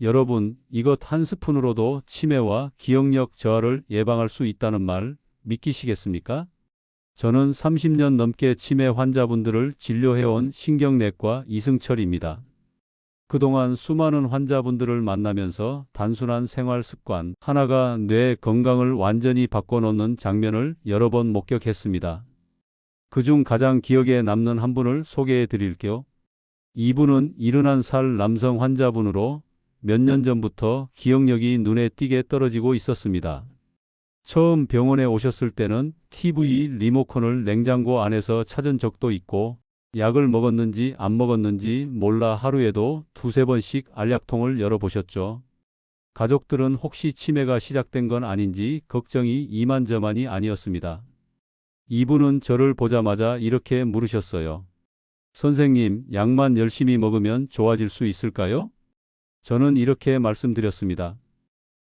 여러분, 이것 한 스푼으로도 치매와 기억력 저하를 예방할 수 있다는 말 믿기시겠습니까? 저는 30년 넘게 치매 환자분들을 진료해온 신경내과 이승철입니다. 그동안 수많은 환자분들을 만나면서 단순한 생활 습관 하나가 뇌 건강을 완전히 바꿔놓는 장면을 여러 번 목격했습니다. 그중 가장 기억에 남는 한 분을 소개해 드릴게요. 이분은 71살 남성 환자분으로 몇 년 전부터 기억력이 눈에 띄게 떨어지고 있었습니다. 처음 병원에 오셨을 때는 TV 리모컨을 냉장고 안에서 찾은 적도 있고 약을 먹었는지 안 먹었는지 몰라 하루에도 두세 번씩 알약통을 열어보셨죠. 가족들은 혹시 치매가 시작된 건 아닌지 걱정이 이만저만이 아니었습니다. 이분은 저를 보자마자 이렇게 물으셨어요. 선생님, 약만 열심히 먹으면 좋아질 수 있을까요? 저는 이렇게 말씀드렸습니다.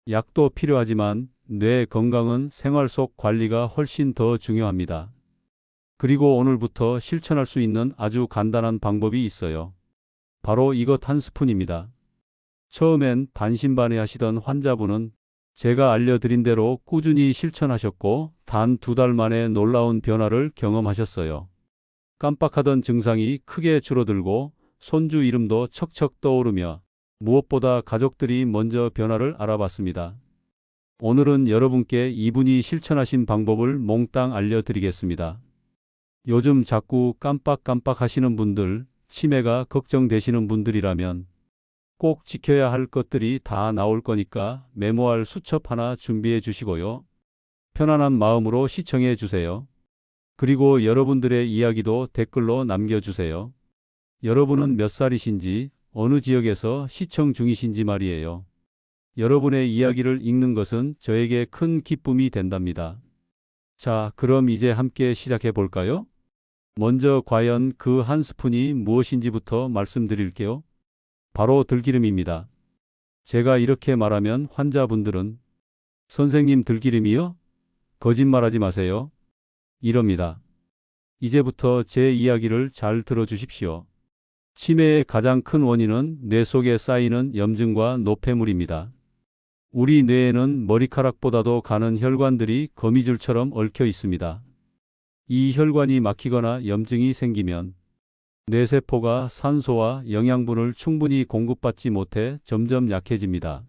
약도 필요하지만 뇌 건강은 생활 속 관리가 훨씬 더 중요합니다. 그리고 오늘부터 실천할 수 있는 아주 간단한 방법이 있어요. 바로 이것 한 스푼입니다. 처음엔 반신반의 하시던 환자분은 제가 알려드린 대로 꾸준히 실천하셨고 단 두 달 만에 놀라운 변화를 경험하셨어요. 깜빡하던 증상이 크게 줄어들고 손주 이름도 척척 떠오르며 무엇보다 가족들이 먼저 변화를 알아봤습니다. 오늘은 여러분께 이분이 실천하신 방법을 몽땅 알려드리겠습니다. 요즘 자꾸 깜빡깜빡 하시는 분들, 치매가 걱정되시는 분들이라면 꼭 지켜야 할 것들이 다 나올 거니까 메모할 수첩 하나 준비해 주시고요. 편안한 마음으로 시청해 주세요. 그리고 여러분들의 이야기도 댓글로 남겨주세요. 여러분은 몇 살이신지, 어느 지역에서 시청 중이신지 말이에요. 여러분의 이야기를 읽는 것은 저에게 큰 기쁨이 된답니다. 자, 그럼 이제 함께 시작해 볼까요? 먼저 과연 그 한 스푼이 무엇인지부터 말씀드릴게요. 바로 들기름입니다. 제가 이렇게 말하면 환자분들은 선생님 들기름이요? 거짓말하지 마세요. 이럽니다. 이제부터 제 이야기를 잘 들어주십시오. 치매의 가장 큰 원인은 뇌 속에 쌓이는 염증과 노폐물입니다. 우리 뇌에는 머리카락보다도 가는 혈관들이 거미줄처럼 얽혀 있습니다. 이 혈관이 막히거나 염증이 생기면 뇌세포가 산소와 영양분을 충분히 공급받지 못해 점점 약해집니다.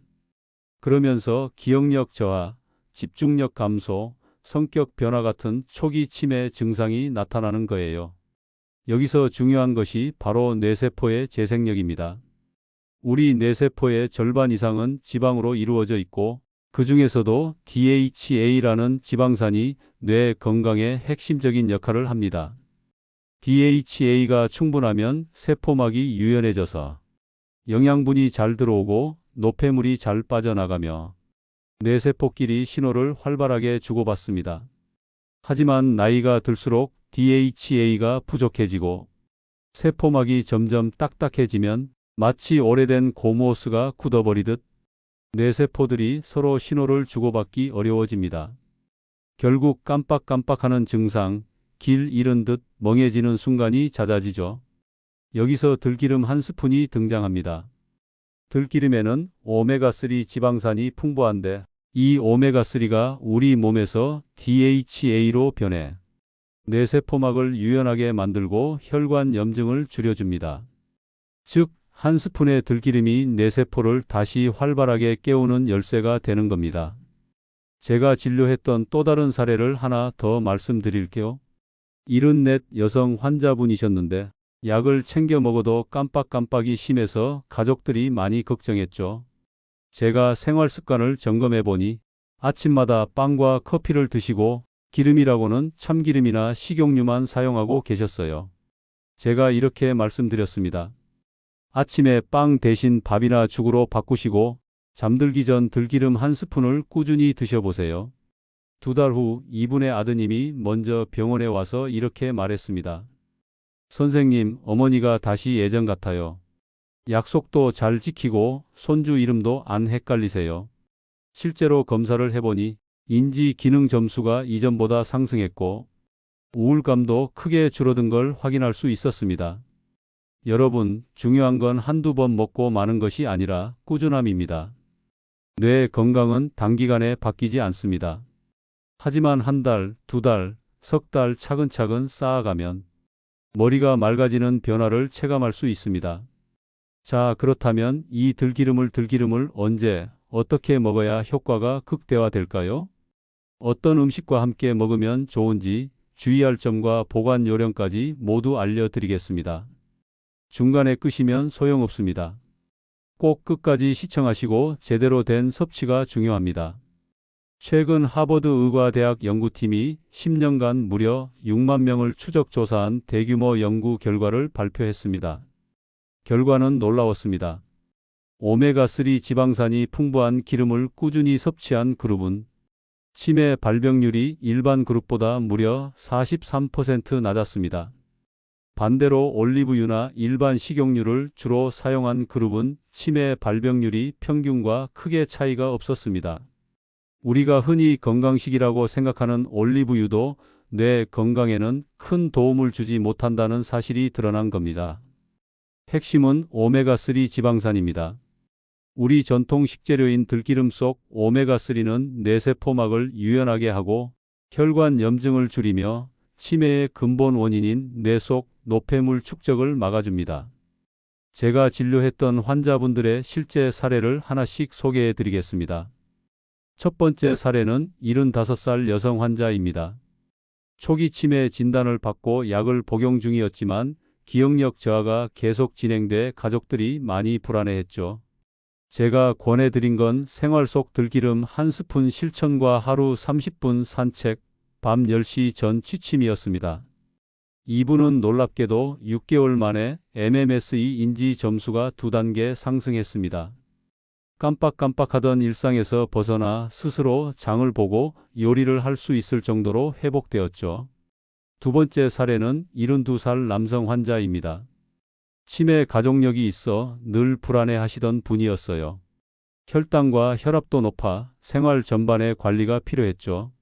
그러면서 기억력 저하, 집중력 감소, 성격 변화 같은 초기 치매 증상이 나타나는 거예요. 여기서 중요한 것이 바로 뇌세포의 재생력입니다. 우리 뇌세포의 절반 이상은 지방으로 이루어져 있고 그 중에서도 DHA라는 지방산이 뇌 건강에 핵심적인 역할을 합니다. DHA가 충분하면 세포막이 유연해져서 영양분이 잘 들어오고 노폐물이 잘 빠져나가며 뇌세포끼리 신호를 활발하게 주고받습니다. 하지만 나이가 들수록 DHA가 부족해지고 세포막이 점점 딱딱해지면 마치 오래된 고무호스가 굳어버리듯 뇌세포들이 서로 신호를 주고받기 어려워집니다. 결국 깜빡깜빡하는 증상, 길 잃은 듯 멍해지는 순간이 잦아지죠. 여기서 들기름 한 스푼이 등장합니다. 들기름에는 오메가3 지방산이 풍부한데 이 오메가3가 우리 몸에서 DHA로 변해 뇌세포막을 유연하게 만들고 혈관 염증을 줄여줍니다. 즉, 한 스푼의 들기름이 뇌세포를 다시 활발하게 깨우는 열쇠가 되는 겁니다. 제가 진료했던 또 다른 사례를 하나 더 말씀드릴게요. 74 여성 환자분이셨는데 약을 챙겨 먹어도 깜빡깜빡이 심해서 가족들이 많이 걱정했죠. 제가 생활 습관을 점검해 보니 아침마다 빵과 커피를 드시고 기름이라고는 참기름이나 식용유만 사용하고 계셨어요. 제가 이렇게 말씀드렸습니다. 아침에 빵 대신 밥이나 죽으로 바꾸시고 잠들기 전 들기름 한 스푼을 꾸준히 드셔보세요. 두 달 후 이분의 아드님이 먼저 병원에 와서 이렇게 말했습니다. 선생님, 어머니가 다시 예전 같아요. 약속도 잘 지키고 손주 이름도 안 헷갈리세요. 실제로 검사를 해보니 인지 기능 점수가 이전보다 상승했고 우울감도 크게 줄어든 걸 확인할 수 있었습니다. 여러분, 중요한 건 한두 번 먹고 마는 것이 아니라 꾸준함입니다. 뇌 건강은 단기간에 바뀌지 않습니다. 하지만 한 달, 두 달, 석 달 차근차근 쌓아가면 머리가 맑아지는 변화를 체감할 수 있습니다. 자, 그렇다면 이 들기름을 들기름을 언제, 어떻게 먹어야 효과가 극대화될까요? 어떤 음식과 함께 먹으면 좋은지 주의할 점과 보관 요령까지 모두 알려드리겠습니다. 중간에 끄시면 소용없습니다. 꼭 끝까지 시청하시고 제대로 된 섭취가 중요합니다. 최근 하버드 의과대학 연구팀이 10년간 무려 6만 명을 추적 조사한 대규모 연구 결과를 발표했습니다. 결과는 놀라웠습니다. 오메가3 지방산이 풍부한 기름을 꾸준히 섭취한 그룹은 치매 발병률이 일반 그룹보다 무려 43% 낮았습니다. 반대로 올리브유나 일반 식용유를 주로 사용한 그룹은 치매 발병률이 평균과 크게 차이가 없었습니다. 우리가 흔히 건강식이라고 생각하는 올리브유도 뇌 건강에는 큰 도움을 주지 못한다는 사실이 드러난 겁니다. 핵심은 오메가3 지방산입니다. 우리 전통 식재료인 들기름 속 오메가3는 뇌세포막을 유연하게 하고 혈관 염증을 줄이며 치매의 근본 원인인 뇌 속 노폐물 축적을 막아줍니다. 제가 진료했던 환자분들의 실제 사례를 하나씩 소개해 드리겠습니다. 첫 번째 사례는 75살 여성 환자입니다. 초기 치매 진단을 받고 약을 복용 중이었지만 기억력 저하가 계속 진행돼 가족들이 많이 불안해했죠. 제가 권해드린 건 생활 속 들기름 한 스푼 실천과 하루 30분 산책, 밤 10시 전 취침이었습니다. 이분은 놀랍게도 6개월 만에 MMSE 인지 점수가 두 단계 상승했습니다. 깜빡깜빡하던 일상에서 벗어나 스스로 장을 보고 요리를 할 수 있을 정도로 회복되었죠. 두 번째 사례는 72살 남성 환자입니다. 치매 가족력이 있어 늘 불안해 하시던 분이었어요. 혈당과 혈압도 높아 생활 전반의 관리가 필요했죠.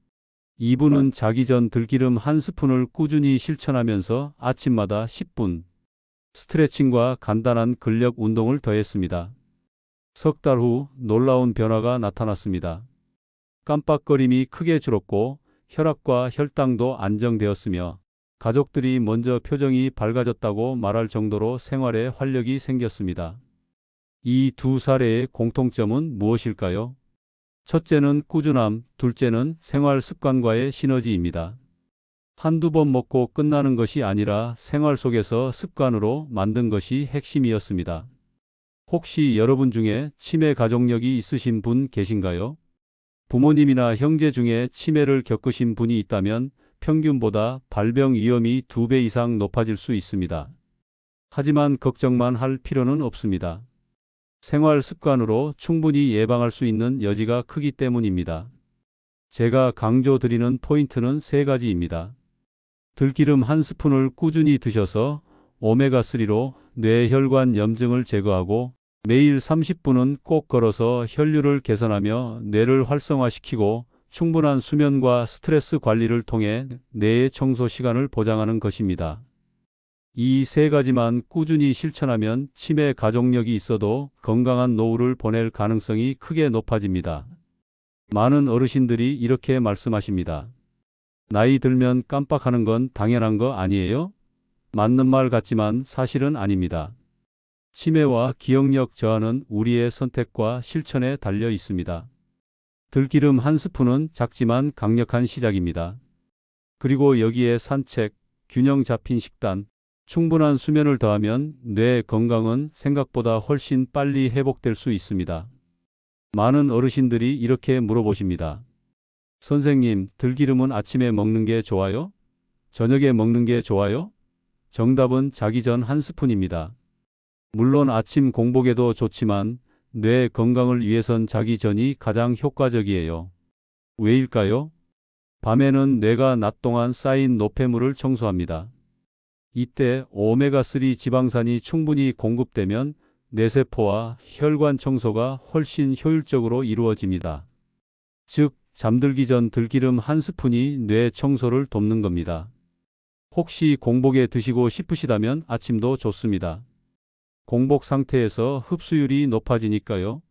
이분은 자기 전 들기름 한 스푼을 꾸준히 실천하면서 아침마다 10분 스트레칭과 간단한 근력 운동을 더했습니다. 석 달 후 놀라운 변화가 나타났습니다. 깜빡거림이 크게 줄었고 혈압과 혈당도 안정되었으며 가족들이 먼저 표정이 밝아졌다고 말할 정도로 생활에 활력이 생겼습니다. 이 두 사례의 공통점은 무엇일까요? 첫째는 꾸준함, 둘째는 생활 습관과의 시너지입니다. 한두 번 먹고 끝나는 것이 아니라 생활 속에서 습관으로 만든 것이 핵심이었습니다. 혹시 여러분 중에 치매 가족력이 있으신 분 계신가요? 부모님이나 형제 중에 치매를 겪으신 분이 있다면 평균보다 발병 위험이 두배 이상 높아질 수 있습니다. 하지만 걱정만 할 필요는 없습니다. 생활 습관으로 충분히 예방할 수 있는 여지가 크기 때문입니다. 제가 강조드리는 포인트는 세 가지입니다. 들기름 한 스푼을 꾸준히 드셔서 오메가3로 뇌혈관 염증을 제거하고 매일 30분은 꼭 걸어서 혈류를 개선하며 뇌를 활성화시키고 충분한 수면과 스트레스 관리를 통해 뇌의 청소 시간을 보장하는 것입니다. 이 세 가지만 꾸준히 실천하면 치매 가족력이 있어도 건강한 노후를 보낼 가능성이 크게 높아집니다. 많은 어르신들이 이렇게 말씀하십니다. 나이 들면 깜빡하는 건 당연한 거 아니에요? 맞는 말 같지만 사실은 아닙니다. 치매와 기억력 저하는 우리의 선택과 실천에 달려 있습니다. 들기름 한 스푼은 작지만 강력한 시작입니다. 그리고 여기에 산책, 균형 잡힌 식단, 충분한 수면을 더하면 뇌 건강은 생각보다 훨씬 빨리 회복될 수 있습니다. 많은 어르신들이 이렇게 물어보십니다. 선생님, 들기름은 아침에 먹는 게 좋아요? 저녁에 먹는 게 좋아요? 정답은 자기 전 한 스푼입니다. 물론 아침 공복에도 좋지만 뇌 건강을 위해선 자기 전이 가장 효과적이에요. 왜일까요? 밤에는 뇌가 낮 동안 쌓인 노폐물을 청소합니다. 이때 오메가3 지방산이 충분히 공급되면 뇌세포와 혈관 청소가 훨씬 효율적으로 이루어집니다. 즉, 잠들기 전 들기름 한 스푼이 뇌 청소를 돕는 겁니다. 혹시 공복에 드시고 싶으시다면 아침도 좋습니다. 공복 상태에서 흡수율이 높아지니까요.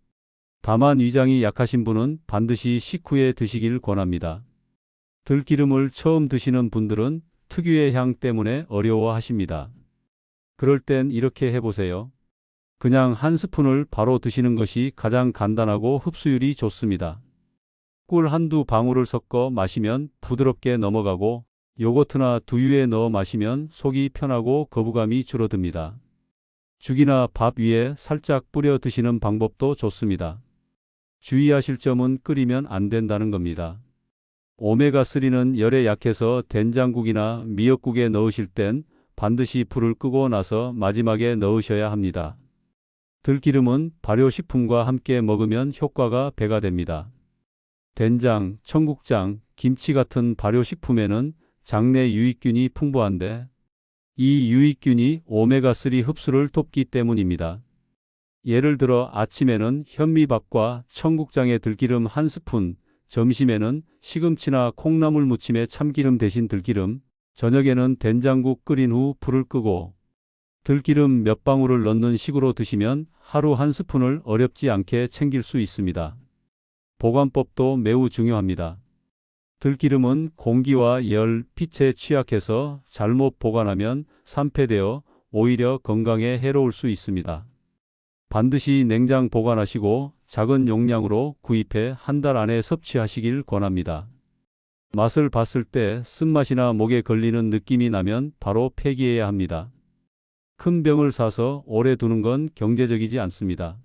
다만 위장이 약하신 분은 반드시 식후에 드시길 권합니다. 들기름을 처음 드시는 분들은 특유의 향 때문에 어려워하십니다. 그럴 땐 이렇게 해보세요. 그냥 한 스푼을 바로 드시는 것이 가장 간단하고 흡수율이 좋습니다. 꿀 한두 방울을 섞어 마시면 부드럽게 넘어가고 요거트나 두유에 넣어 마시면 속이 편하고 거부감이 줄어듭니다. 죽이나 밥 위에 살짝 뿌려 드시는 방법도 좋습니다. 주의하실 점은 끓이면 안 된다는 겁니다. 오메가3는 열에 약해서 된장국이나 미역국에 넣으실 땐 반드시 불을 끄고 나서 마지막에 넣으셔야 합니다. 들기름은 발효식품과 함께 먹으면 효과가 배가 됩니다. 된장, 청국장, 김치 같은 발효식품에는 장내 유익균이 풍부한데 이 유익균이 오메가3 흡수를 돕기 때문입니다. 예를 들어 아침에는 현미밥과 청국장에 들기름 한 스푼, 점심에는 시금치나 콩나물 무침에 참기름 대신 들기름, 저녁에는 된장국 끓인 후 불을 끄고 들기름 몇 방울을 넣는 식으로 드시면 하루 한 스푼을 어렵지 않게 챙길 수 있습니다. 보관법도 매우 중요합니다. 들기름은 공기와 열, 빛에 취약해서 잘못 보관하면 산패되어 오히려 건강에 해로울 수 있습니다. 반드시 냉장 보관하시고 작은 용량으로 구입해 한 달 안에 섭취하시길 권합니다. 맛을 봤을 때 쓴맛이나 목에 걸리는 느낌이 나면 바로 폐기해야 합니다. 큰 병을 사서 오래 두는 건 경제적이지 않습니다.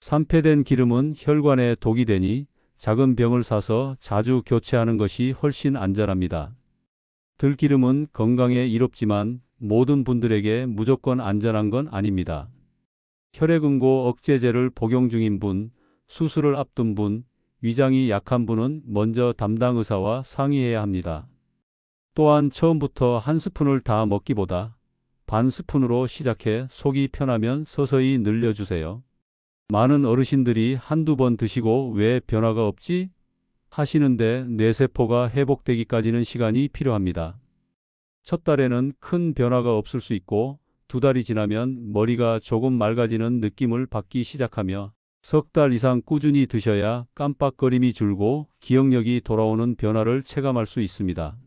산패된 기름은 혈관에 독이 되니 작은 병을 사서 자주 교체하는 것이 훨씬 안전합니다. 들기름은 건강에 이롭지만 모든 분들에게 무조건 안전한 건 아닙니다. 혈액응고 억제제를 복용 중인 분, 수술을 앞둔 분, 위장이 약한 분은 먼저 담당 의사와 상의해야 합니다. 또한 처음부터 한 스푼을 다 먹기보다 반 스푼으로 시작해 속이 편하면 서서히 늘려주세요. 많은 어르신들이 한두 번 드시고 왜 변화가 없지? 하시는데 뇌세포가 회복되기까지는 시간이 필요합니다. 첫 달에는 큰 변화가 없을 수 있고 두 달이 지나면 머리가 조금 맑아지는 느낌을 받기 시작하며 석 달 이상 꾸준히 드셔야 깜빡거림이 줄고 기억력이 돌아오는 변화를 체감할 수 있습니다.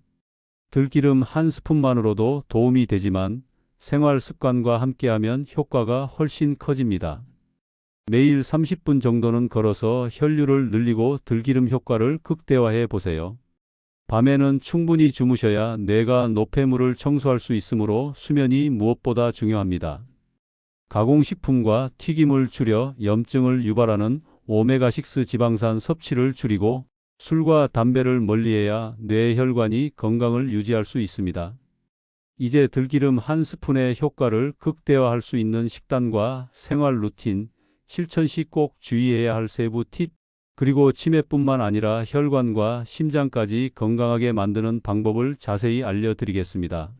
들기름 한 스푼만으로도 도움이 되지만 생활 습관과 함께하면 효과가 훨씬 커집니다. 매일 30분 정도는 걸어서 혈류를 늘리고 들기름 효과를 극대화해 보세요. 밤에는 충분히 주무셔야 뇌가 노폐물을 청소할 수 있으므로 수면이 무엇보다 중요합니다. 가공식품과 튀김을 줄여 염증을 유발하는 오메가6 지방산 섭취를 줄이고 술과 담배를 멀리해야 뇌 혈관이 건강을 유지할 수 있습니다. 이제 들기름 한 스푼의 효과를 극대화할 수 있는 식단과 생활 루틴, 실천 시 꼭 주의해야 할 세부 팁, 그리고 치매뿐만 아니라 혈관과 심장까지 건강하게 만드는 방법을 자세히 알려드리겠습니다.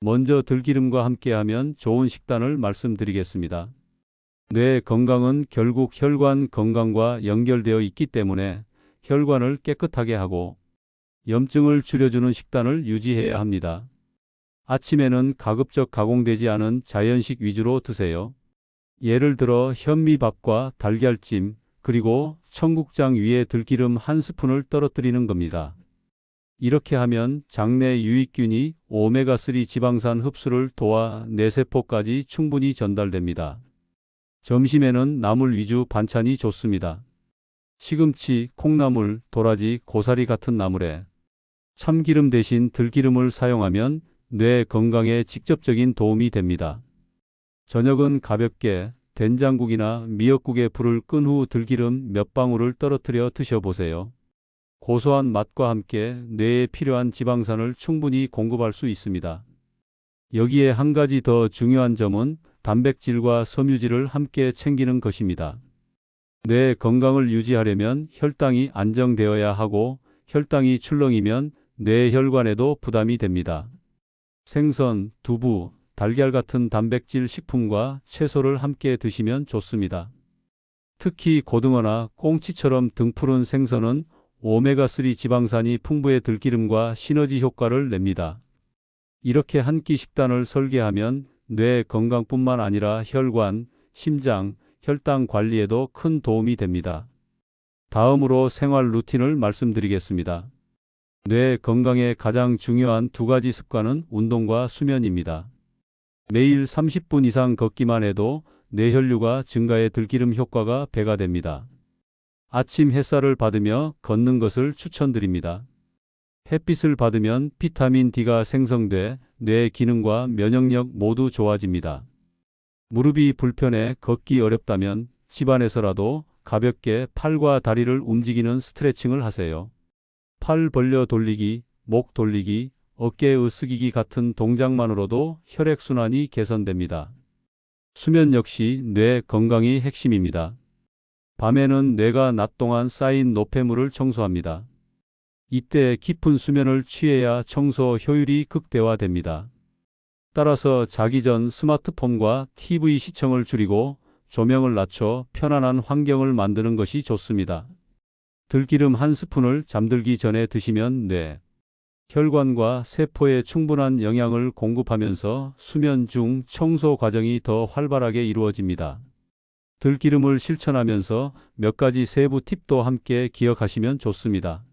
먼저 들기름과 함께하면 좋은 식단을 말씀드리겠습니다. 뇌 건강은 결국 혈관 건강과 연결되어 있기 때문에 혈관을 깨끗하게 하고 염증을 줄여주는 식단을 유지해야 합니다. 아침에는 가급적 가공되지 않은 자연식 위주로 드세요. 예를 들어 현미밥과 달걀찜, 그리고 청국장 위에 들기름 한 스푼을 떨어뜨리는 겁니다. 이렇게 하면 장내 유익균이 오메가3 지방산 흡수를 도와 뇌세포까지 충분히 전달됩니다. 점심에는 나물 위주 반찬이 좋습니다. 시금치, 콩나물, 도라지, 고사리 같은 나물에 참기름 대신 들기름을 사용하면 뇌 건강에 직접적인 도움이 됩니다. 저녁은 가볍게 된장국이나 미역국에 불을 끈 후 들기름 몇 방울을 떨어뜨려 드셔보세요. 고소한 맛과 함께 뇌에 필요한 지방산을 충분히 공급할 수 있습니다. 여기에 한 가지 더 중요한 점은 단백질과 섬유질을 함께 챙기는 것입니다. 뇌 건강을 유지하려면 혈당이 안정되어야 하고 혈당이 출렁이면 뇌 혈관에도 부담이 됩니다. 생선, 두부, 달걀 같은 단백질 식품과 채소를 함께 드시면 좋습니다. 특히 고등어나 꽁치처럼 등푸른 생선은 오메가3 지방산이 풍부해 들기름과 시너지 효과를 냅니다. 이렇게 한 끼 식단을 설계하면 뇌 건강뿐만 아니라 혈관, 심장, 혈당 관리에도 큰 도움이 됩니다. 다음으로 생활 루틴을 말씀드리겠습니다. 뇌 건강에 가장 중요한 두 가지 습관은 운동과 수면입니다. 매일 30분 이상 걷기만 해도 뇌혈류가 증가해 들기름 효과가 배가 됩니다. 아침 햇살을 받으며 걷는 것을 추천드립니다. 햇빛을 받으면 비타민 D가 생성돼 뇌 기능과 면역력 모두 좋아집니다. 무릎이 불편해 걷기 어렵다면 집안에서라도 가볍게 팔과 다리를 움직이는 스트레칭을 하세요. 팔 벌려 돌리기, 목 돌리기, 어깨 으쓱이기 같은 동작만으로도 혈액순환이 개선됩니다. 수면 역시 뇌 건강이 핵심입니다. 밤에는 뇌가 낮 동안 쌓인 노폐물을 청소합니다. 이때 깊은 수면을 취해야 청소 효율이 극대화됩니다. 따라서 자기 전 스마트폰과 TV 시청을 줄이고 조명을 낮춰 편안한 환경을 만드는 것이 좋습니다. 들기름 한 스푼을 잠들기 전에 드시면 뇌, 혈관과 세포에 충분한 영양을 공급하면서 수면 중 청소 과정이 더 활발하게 이루어집니다. 들기름을 실천하면서 몇 가지 세부 팁도 함께 기억하시면 좋습니다.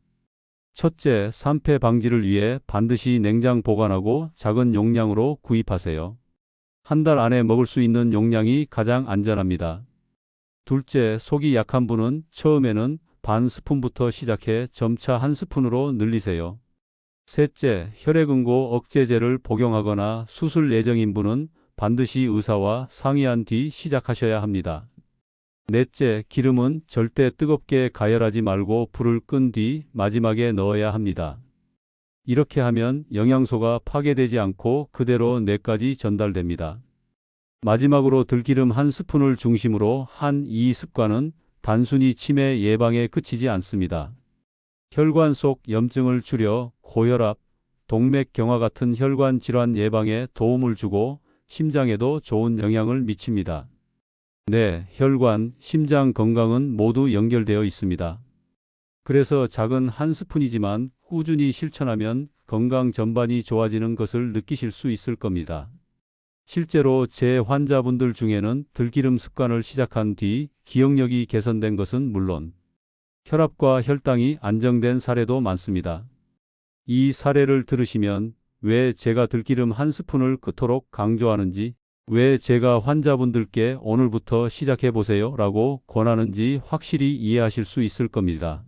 첫째, 산패 방지를 위해 반드시 냉장 보관하고 작은 용량으로 구입하세요. 한 달 안에 먹을 수 있는 용량이 가장 안전합니다. 둘째, 속이 약한 분은 처음에는 반 스푼부터 시작해 점차 한 스푼으로 늘리세요. 셋째, 혈액응고 억제제를 복용하거나 수술 예정인 분은 반드시 의사와 상의한 뒤 시작하셔야 합니다. 넷째, 기름은 절대 뜨겁게 가열하지 말고 불을 끈 뒤 마지막에 넣어야 합니다. 이렇게 하면 영양소가 파괴되지 않고 그대로 뇌까지 전달됩니다. 마지막으로 들기름 한 스푼을 중심으로 한 이 습관은 단순히 치매 예방에 그치지 않습니다. 혈관 속 염증을 줄여 고혈압, 동맥경화 같은 혈관 질환 예방에 도움을 주고 심장에도 좋은 영향을 미칩니다. 네, 혈관, 심장 건강은 모두 연결되어 있습니다. 그래서 작은 한 스푼이지만 꾸준히 실천하면 건강 전반이 좋아지는 것을 느끼실 수 있을 겁니다. 실제로 제 환자분들 중에는 들기름 습관을 시작한 뒤 기억력이 개선된 것은 물론 혈압과 혈당이 안정된 사례도 많습니다. 이 사례를 들으시면 왜 제가 들기름 한 스푼을 그토록 강조하는지 왜 제가 환자분들께 오늘부터 시작해 보세요 라고 권하는지 확실히 이해하실 수 있을 겁니다.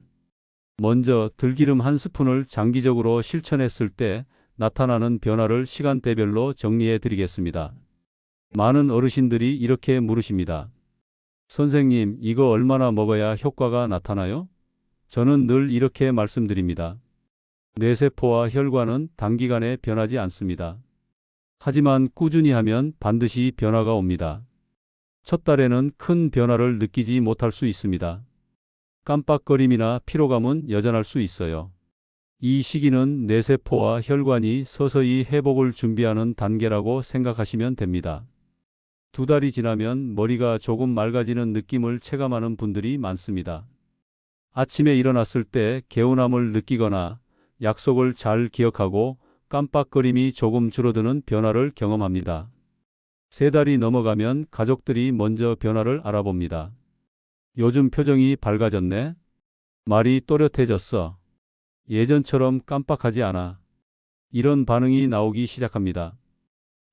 먼저 들기름 한 스푼을 장기적으로 실천했을 때 나타나는 변화를 시간대별로 정리해 드리겠습니다. 많은 어르신들이 이렇게 물으십니다. 선생님, 이거 얼마나 먹어야 효과가 나타나요? 저는 늘 이렇게 말씀드립니다. 뇌세포와 혈관은 단기간에 변하지 않습니다. 하지만 꾸준히 하면 반드시 변화가 옵니다. 첫 달에는 큰 변화를 느끼지 못할 수 있습니다. 깜빡거림이나 피로감은 여전할 수 있어요. 이 시기는 뇌세포와 혈관이 서서히 회복을 준비하는 단계라고 생각하시면 됩니다. 두 달이 지나면 머리가 조금 맑아지는 느낌을 체감하는 분들이 많습니다. 아침에 일어났을 때 개운함을 느끼거나 약속을 잘 기억하고 깜빡거림이 조금 줄어드는 변화를 경험합니다. 세 달이 넘어가면 가족들이 먼저 변화를 알아봅니다. 요즘 표정이 밝아졌네? 말이 또렷해졌어. 예전처럼 깜빡하지 않아. 이런 반응이 나오기 시작합니다.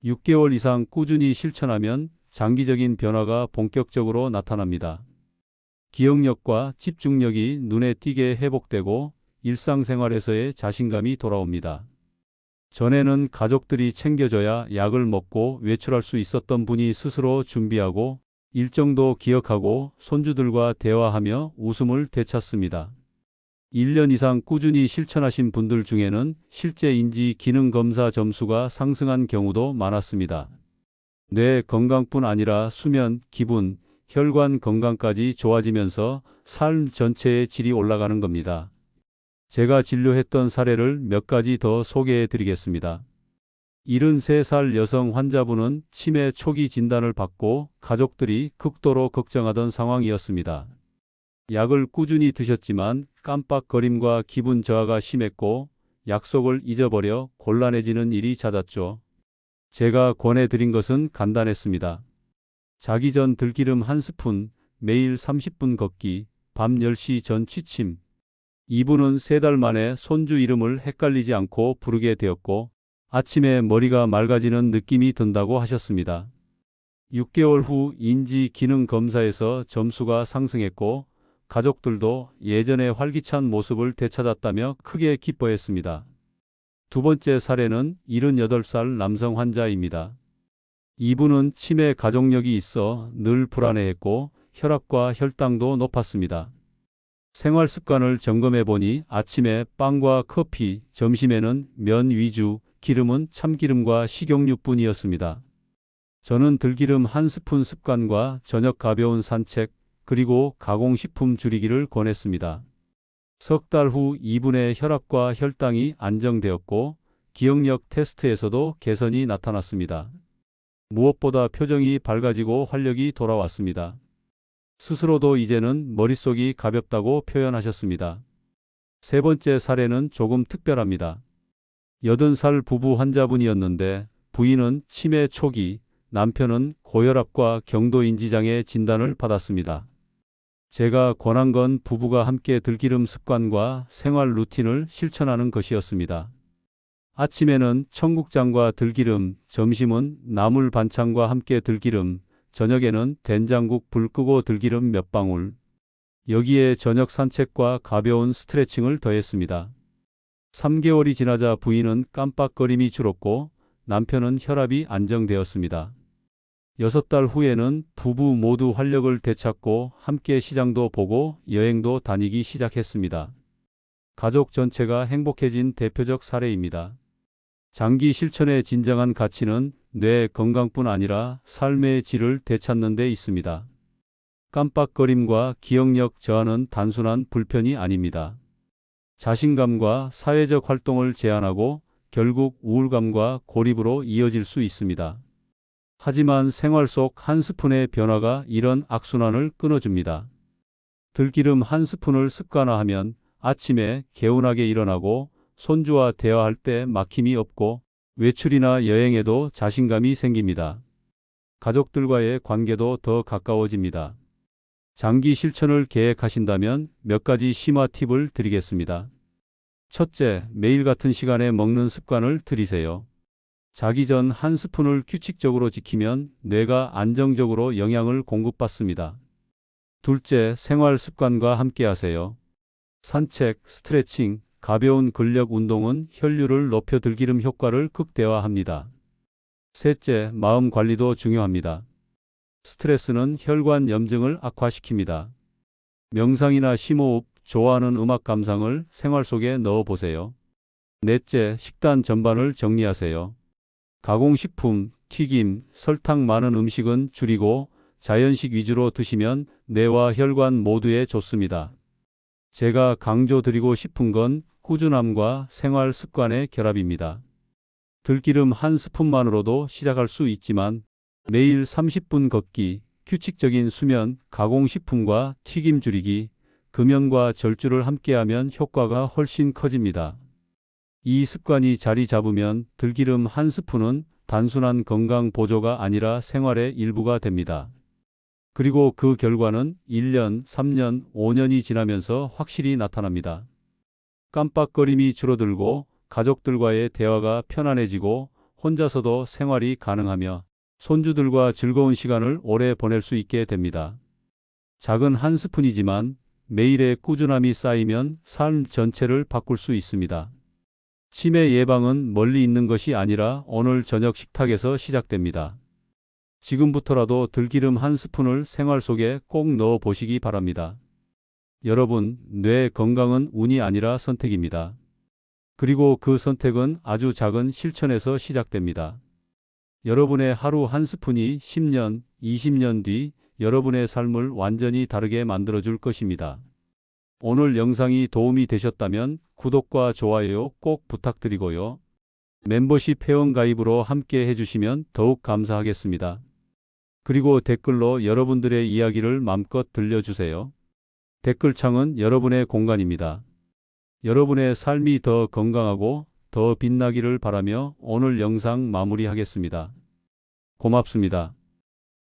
6개월 이상 꾸준히 실천하면 장기적인 변화가 본격적으로 나타납니다. 기억력과 집중력이 눈에 띄게 회복되고 일상생활에서의 자신감이 돌아옵니다. 전에는 가족들이 챙겨줘야 약을 먹고 외출할 수 있었던 분이 스스로 준비하고 일정도 기억하고 손주들과 대화하며 웃음을 되찾습니다. 1년 이상 꾸준히 실천하신 분들 중에는 실제 인지 기능 검사 점수가 상승한 경우도 많았습니다. 뇌 건강뿐 아니라 수면, 기분, 혈관 건강까지 좋아지면서 삶 전체의 질이 올라가는 겁니다. 제가 진료했던 사례를 몇 가지 더 소개해 드리겠습니다. 73살 여성 환자분은 치매 초기 진단을 받고 가족들이 극도로 걱정하던 상황이었습니다. 약을 꾸준히 드셨지만 깜빡거림과 기분 저하가 심했고 약속을 잊어버려 곤란해지는 일이 잦았죠. 제가 권해드린 것은 간단했습니다. 자기 전 들기름 한 스푼, 매일 30분 걷기, 밤 10시 전 취침. 이분은 세 달 만에 손주 이름을 헷갈리지 않고 부르게 되었고, 아침에 머리가 맑아지는 느낌이 든다고 하셨습니다. 6개월 후 인지 기능 검사에서 점수가 상승했고, 가족들도 예전의 활기찬 모습을 되찾았다며 크게 기뻐했습니다. 두 번째 사례는 78살 남성 환자입니다. 이분은 치매 가족력이 있어 늘 불안해했고 혈압과 혈당도 높았습니다. 생활 습관을 점검해 보니 아침에 빵과 커피, 점심에는 면 위주, 기름은 참기름과 식용유뿐이었습니다. 저는 들기름 한 스푼 습관과 저녁 가벼운 산책, 그리고 가공식품 줄이기를 권했습니다. 석 달 후 이분의 혈압과 혈당이 안정되었고 기억력 테스트에서도 개선이 나타났습니다. 무엇보다 표정이 밝아지고 활력이 돌아왔습니다. 스스로도 이제는 머릿속이 가볍다고 표현하셨습니다. 세 번째 사례는 조금 특별합니다. 80살 부부 환자분이었는데 부인은 치매 초기, 남편은 고혈압과 경도인지장애 진단을 받았습니다. 제가 권한 건 부부가 함께 들기름 습관과 생활 루틴을 실천하는 것이었습니다. 아침에는 청국장과 들기름, 점심은 나물 반찬과 함께 들기름, 저녁에는 된장국 불 끄고 들기름 몇 방울. 여기에 저녁 산책과 가벼운 스트레칭을 더했습니다. 3개월이 지나자 부인은 깜빡거림이 줄었고 남편은 혈압이 안정되었습니다. 여섯 달 후에는 부부 모두 활력을 되찾고 함께 시장도 보고 여행도 다니기 시작했습니다. 가족 전체가 행복해진 대표적 사례입니다. 장기 실천의 진정한 가치는 뇌 건강뿐 아니라 삶의 질을 되찾는 데 있습니다. 깜빡거림과 기억력 저하는 단순한 불편이 아닙니다. 자신감과 사회적 활동을 제한하고 결국 우울감과 고립으로 이어질 수 있습니다. 하지만 생활 속 한 스푼의 변화가 이런 악순환을 끊어줍니다. 들기름 한 스푼을 습관화하면 아침에 개운하게 일어나고 손주와 대화할 때 막힘이 없고 외출이나 여행에도 자신감이 생깁니다. 가족들과의 관계도 더 가까워집니다. 장기 실천을 계획하신다면 몇 가지 심화 팁을 드리겠습니다. 첫째, 매일 같은 시간에 먹는 습관을 들이세요. 자기 전 한 스푼을 규칙적으로 지키면 뇌가 안정적으로 영양을 공급받습니다. 둘째, 생활 습관과 함께 하세요. 산책, 스트레칭, 가벼운 근력 운동은 혈류를 높여 들기름 효과를 극대화합니다. 셋째, 마음 관리도 중요합니다. 스트레스는 혈관 염증을 악화시킵니다. 명상이나 심호흡, 좋아하는 음악 감상을 생활 속에 넣어 보세요. 넷째, 식단 전반을 정리하세요. 가공식품, 튀김, 설탕 많은 음식은 줄이고 자연식 위주로 드시면 뇌와 혈관 모두에 좋습니다. 제가 강조드리고 싶은 건 꾸준함과 생활 습관의 결합입니다. 들기름 한 스푼만으로도 시작할 수 있지만 매일 30분 걷기, 규칙적인 수면, 가공식품과 튀김 줄이기, 금연과 절주를 함께하면 효과가 훨씬 커집니다. 이 습관이 자리 잡으면 들기름 한 스푼은 단순한 건강 보조가 아니라 생활의 일부가 됩니다. 그리고 그 결과는 1년, 3년, 5년이 지나면서 확실히 나타납니다. 깜빡거림이 줄어들고 가족들과의 대화가 편안해지고 혼자서도 생활이 가능하며 손주들과 즐거운 시간을 오래 보낼 수 있게 됩니다. 작은 한 스푼이지만 매일의 꾸준함이 쌓이면 삶 전체를 바꿀 수 있습니다. 치매 예방은 멀리 있는 것이 아니라 오늘 저녁 식탁에서 시작됩니다. 지금부터라도 들기름 한 스푼을 생활 속에 꼭 넣어 보시기 바랍니다. 여러분, 뇌 건강은 운이 아니라 선택입니다. 그리고 그 선택은 아주 작은 실천에서 시작됩니다. 여러분의 하루 한 스푼이 10년, 20년 뒤 여러분의 삶을 완전히 다르게 만들어줄 것입니다. 오늘 영상이 도움이 되셨다면 구독과 좋아요 꼭 부탁드리고요. 멤버십 회원 가입으로 함께 해주시면 더욱 감사하겠습니다. 그리고 댓글로 여러분들의 이야기를 맘껏 들려주세요. 댓글창은 여러분의 공간입니다. 여러분의 삶이 더 건강하고 더 빛나기를 바라며 오늘 영상 마무리하겠습니다. 고맙습니다.